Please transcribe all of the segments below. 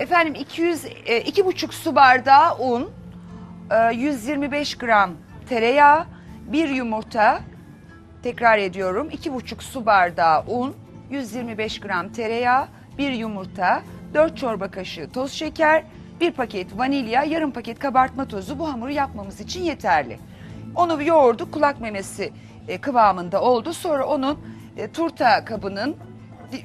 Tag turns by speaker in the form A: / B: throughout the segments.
A: Efendim 200 e, iki buçuk su bardağı un, e, 125 gram tereyağı, bir yumurta. Tekrar ediyorum. iki buçuk su bardağı un, 125 gram tereyağı, bir yumurta, 4 çorba kaşığı toz şeker, bir paket vanilya, yarım paket kabartma tozu bu hamuru yapmamız için yeterli. Onu yoğurduk kulak memesi e, kıvamında oldu. Sonra onun e, turta kabının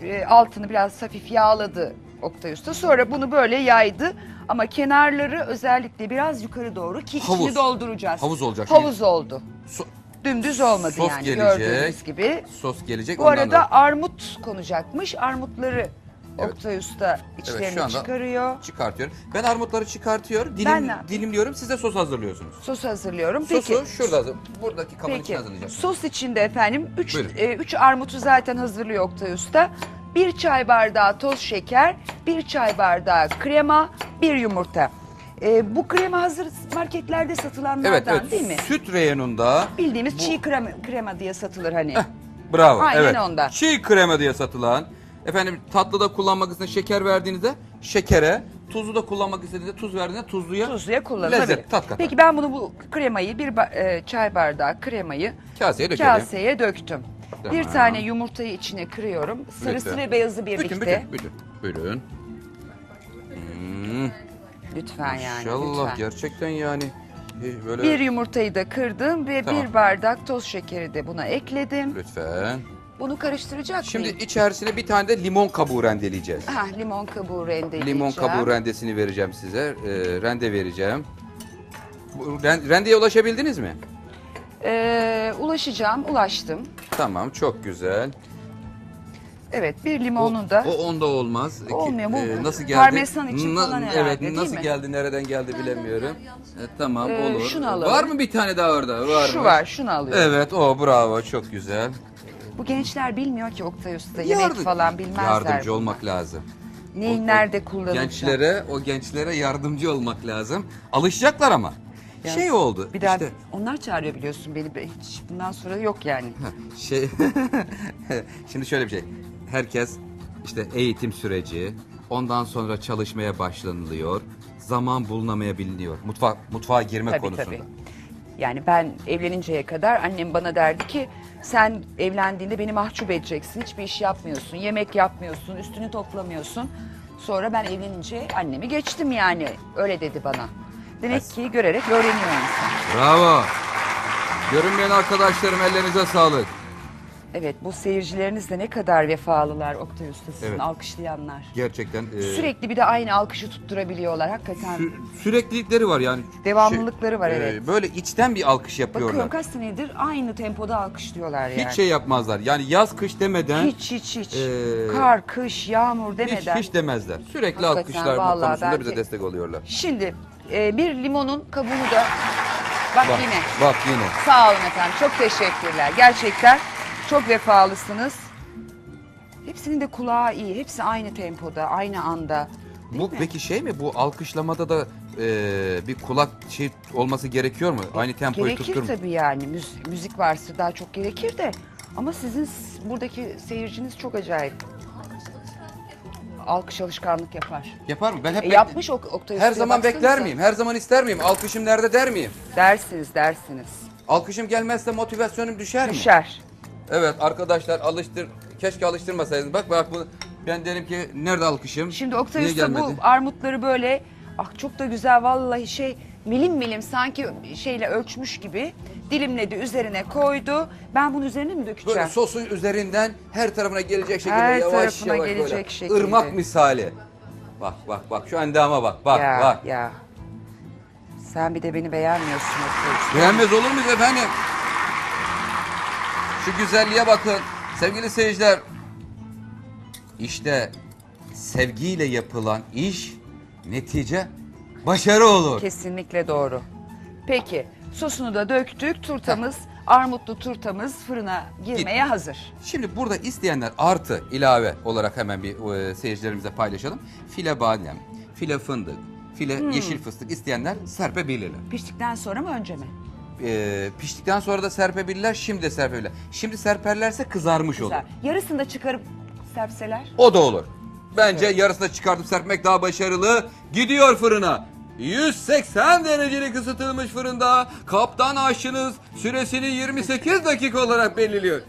A: e, altını biraz hafif yağladı Oktay Usta. Sonra bunu böyle yaydı ama kenarları özellikle biraz yukarı doğru ki içini
B: Havuz.
A: dolduracağız.
B: Havuz olacak.
A: Havuz oldu.
B: So-
A: Dümdüz olmadı
B: Sos
A: yani
B: gelecek.
A: gördüğünüz gibi.
B: sos gelecek.
A: Bu
B: ondan
A: arada
B: da-
A: armut konacakmış. Armutları
B: Evet.
A: Oktay Usta içlerini
B: şu anda
A: çıkarıyor.
B: çıkartıyorum. Ben armutları çıkartıyor,
A: Ben
B: dilim,
A: ne yapayım?
B: dilimliyorum. Siz de sos hazırlıyorsunuz.
A: Sos hazırlıyorum.
B: Sosu
A: Peki.
B: şurada hazır. Buradaki kabın içine
A: Peki.
B: hazırlayacaksınız.
A: Sos içinde efendim 3
B: Buyurun.
A: 3 armutu zaten hazırlıyor Oktay Usta. 1 çay bardağı toz şeker, 1 çay bardağı krema, 1 yumurta. E, bu krema hazır marketlerde satılanlardan
B: Evet, evet.
A: değil mi?
B: Süt reyonunda
A: Bildiğimiz çiğ krema, krema diye satılır hani.
B: Bravo.
A: Aynen
B: evet.
A: ondan.
B: Çiğ krema diye satılan. Efendim tatlıda kullanmak istediğinde şeker verdiğinizde şekere, tuzlu da kullanmak istediğinizde tuz verdiğinizde tuzluya.
A: Tuzluya kullanılabilir.
B: Lezzet, tat katar.
A: Peki ben bunu bu kremayı bir ba- e, çay bardağı kremayı
B: Kaseye dökelim.
A: kaseye döktüm. Bir
B: Tamam.
A: tane yumurtayı içine kırıyorum. Sarısı
B: Lütfen.
A: ve beyazı birlikte.
B: Bütün, bütün, bütün. Buyurun. Hmm,
A: Lütfen yani
B: İnşallah
A: lütfen.
B: gerçekten yani e, böyle
A: Bir yumurtayı da kırdım ve
B: Tamam.
A: bir bardak toz şekeri de buna ekledim.
B: lütfen.
A: Bunu karıştıracak
B: Şimdi
A: mıyım?
B: içerisine bir tane de limon kabuğu rendeleyeceğiz.
A: Ha, limon kabuğu rendeleyeceğim.
B: Limon kabuğu rendesini vereceğim size. e, rende vereceğim. Bu ren- Rendeye ulaşabildiniz mi?
A: Ee, ulaşacağım, ulaştım.
B: Tamam, çok güzel.
A: Evet, bir
B: O,
A: limonun da.
B: o onda olmaz.
A: Olmuyor mu?
B: e, nasıl geldi?
A: Parmesan için
B: Na-
A: falan herhalde,
B: Evet,
A: değil
B: nasıl
A: mi?
B: geldi, nereden geldi bilemiyorum. E, tamam,
A: Ee,
B: olur.
A: şunu alalım.
B: Var mı bir tane daha orada? Var
A: Şu
B: mı?
A: var, şunu alıyorum.
B: Evet, o bravo, çok güzel.
A: Bu gençler bilmiyor ki Oktay Usta. Yemek
B: Yardım-
A: falan bilmezler.
B: Yardımcı
A: bunlar.
B: olmak lazım.
A: Neyin
B: O-
A: nerede kullanılacak?
B: Gençlere, o gençlere yardımcı olmak lazım. Alışacaklar ama.
A: Ya,
B: şey oldu.
A: Bir daha
B: işte,
A: onlar çağırıyor biliyorsun beni. Ben Hiç bundan sonra yok yani.
B: Şey şimdi şöyle bir şey. Herkes işte eğitim süreci, ondan sonra çalışmaya başlanılıyor. Zaman bulunamayabiliyor. Mutfak mutfağa girme
A: Tabii
B: konusunda.
A: tabii. Yani ben evleninceye kadar annem bana derdi ki sen evlendiğinde beni mahcup edeceksin. Hiçbir iş yapmıyorsun, yemek yapmıyorsun, üstünü toplamıyorsun. Sonra ben evlenince annemi geçtim yani. Öyle dedi bana. Demek ki görerek öğreniyor insan.
B: Bravo. Görünmeyen arkadaşlarım ellerinize sağlık.
A: Evet bu seyircileriniz de ne kadar vefalılar Oktay Usta sizin
B: Evet.
A: alkışlayanlar.
B: Gerçekten e,
A: Sürekli bir de aynı alkışı tutturabiliyorlar hakikaten.
B: sü- süreklilikleri var yani.
A: Devamlılıkları var,
B: e,
A: evet.
B: Böyle içten bir alkış yapıyorlar.
A: Bakıyorum kaç senedir aynı tempoda alkışlıyorlar yani.
B: Hiç şey yapmazlar. Yani yaz kış demeden
A: Hiç hiç hiç.
B: Ee,
A: Kar, kış, yağmur
B: hiç,
A: demeden.
B: hiç demezler. Sürekli
A: Hakikaten
B: alkışlar konusunda bize destek oluyorlar.
A: Şimdi e, bir limonun kabuğunu da bak,
B: Bak,
A: yine.
B: bak yine.
A: Sağ olun efendim. Çok teşekkürler. Gerçekten çok vefalısınız. Hepsinin de kulağı iyi. Hepsi aynı tempoda, aynı anda. Değil
B: Bu
A: mi?
B: peki şey mi bu alkışlamada da e, bir kulak şey olması gerekiyor mu? Aynı tempoyu
A: Gerekir
B: mu?
A: tabii yani. Müzik, müzik varsa daha çok gerekir de. Ama sizin buradaki seyirciniz çok acayip. Alkış alışkanlık yapar.
B: Yapar mı? Ben hep
A: E,
B: bekle-
A: yapmış Ok- Oktay
B: Her
A: Usta'ya
B: zaman bekler miyim? Her zaman ister miyim? Alkışım nerede der miyim?
A: Dersiniz, dersiniz.
B: Alkışım gelmezse motivasyonum düşer mi?
A: Düşer.
B: Evet arkadaşlar alıştır keşke alıştırmasaydınız. Bak bak bu ben derim ki nerede alkışım?
A: Şimdi Oktay
B: Niye
A: Usta bu
B: gelmedi?
A: armutları böyle ah çok da güzel vallahi şey milim milim sanki şeyle ölçmüş gibi dilimledi üzerine koydu. Ben bunun üzerine mi dökeceğim?
B: Böyle sosun üzerinden her tarafına gelecek şekilde
A: Her
B: yavaş
A: tarafına
B: yavaş
A: gelecek
B: böyle.
A: şekilde.
B: Irmak misali. Bak bak bak şu endama bak bak
A: ya,
B: bak.
A: Ya. Sen bir de beni beğenmiyorsun Usta.
B: Beğenmez olur muyuz efendim? Şu güzelliğe bakın. Sevgili seyirciler. İşte sevgiyle yapılan iş netice başarı olur.
A: Kesinlikle doğru. Peki sosunu da döktük. Turtamız, armutlu turtamız fırına girmeye hazır.
B: Şimdi burada isteyenler artı ilave olarak hemen bir e, seyircilerimize paylaşalım. File badem, file fındık, file
A: Hmm.
B: yeşil fıstık isteyenler serpebilirler.
A: Piştikten sonra mı önce mi?
B: E, piştikten sonra da serpebilirler, şimdi de serpebilirler. Şimdi serperlerse kızarmış olur.
A: Güzel. Yarısını da çıkarıp serpseler.
B: O da olur. Bence yarısına çıkartıp serpmek daha başarılı. Gidiyor fırına. 180 derecelik ısıtılmış fırında kaptan aşçınız süresini 28 dakika olarak belirliyor.